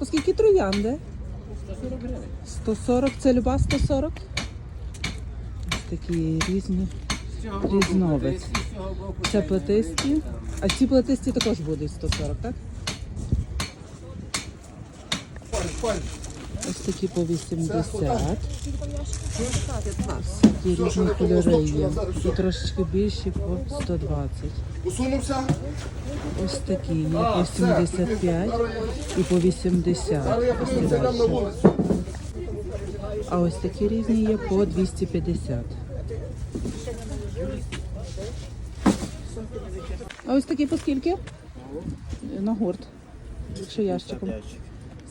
Оскільки троянди? 140 гривень. 140, це люба 140. Ось такі різні. Різновид. Це плетисті. А ці плетисті також будуть 140, так? Ось такі по 80. Такі різні кольори є. І трошечки більші по 120. Усунувся? Ось такі є по 75 і по 80. Ось ці далі. А ось такі різні є по 250. А ось такі по скільки? На гурт. Якщо ящиком.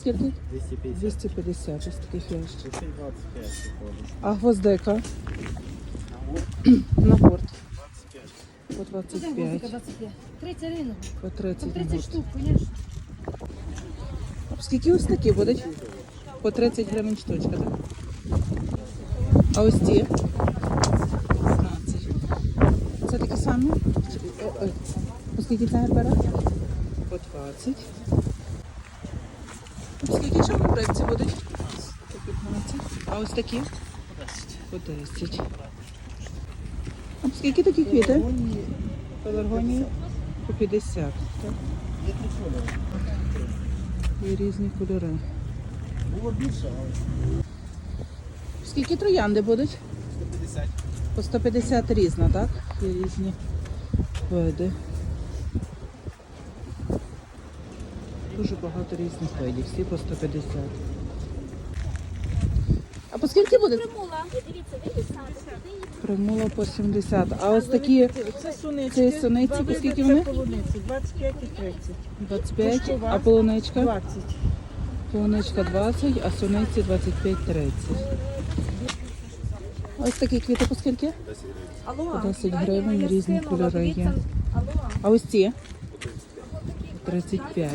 Скільки? 250, 250 ось таких ящиків. 25 виходить. А гвоздика? На гурт. По 25, 30 ринок. по 30 на 30 штук, звісно. Скільки ось такі будуть? По 30 гривень штучка, так? А ось ці? 15. Це такі самі? Чи- о, ой. По скільки ця пера? По 20. По скільки чорнобривці будуть? По 15. А ось такі? По 10. А по скільки такі квіти? Пеларгонії? По 50. Так? Є різні кольори. Було більше, але Скільки троянди будуть? 150. По 150 різна, так? Є різні види. Дуже багато різних видів, всі по 150. А по скільки буде? Примула. Дивіться. Примула по 70. А ось такі Це сунички. ці суниці, по скільки вони? полуниці, 25 і 30. 25, а полуничка? 20. Полуничка 20, а суниці 25-30. Ось такі квіти по скільки? Алло, По 10 гривень, різні кольори є. А ось ці? 35.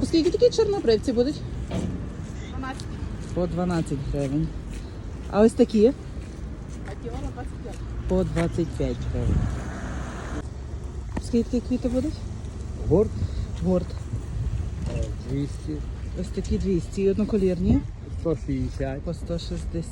По скільки такі чорнобривці будуть? 12. По 12 гривень. А ось такі? По 25 гривень. Скільки квіти будуть? Гурт Горд. 200, Ось такі 200 і одноколірні 160. по 160.